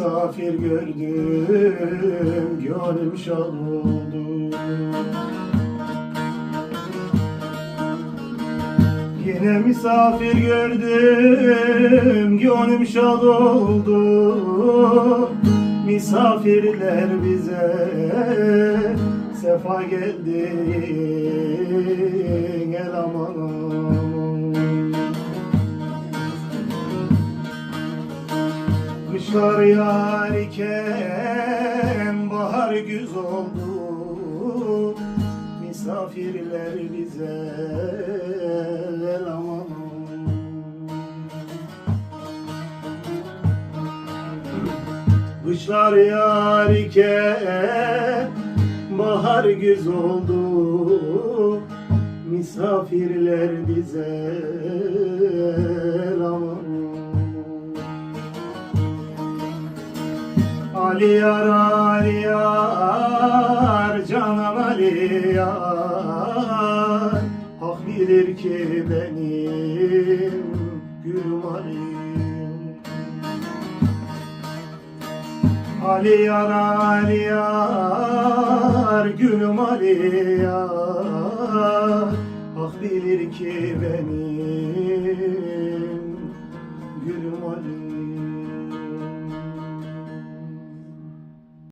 misafir gördüm Gönlüm şad oldu. Yine misafir gördüm Gönlüm şad oldu. Misafirler bize Sefa geldi El aman Yar iken bahar güz oldu. Misafirler bize aman Kışlar yar iken bahar güz oldu. Misafirler bize Ali yar yar canım Ali yar. Hak bilir ki benim gülüm Ali. Ali yar Ali yar gülüm Ali yar. Hak bilir ki benim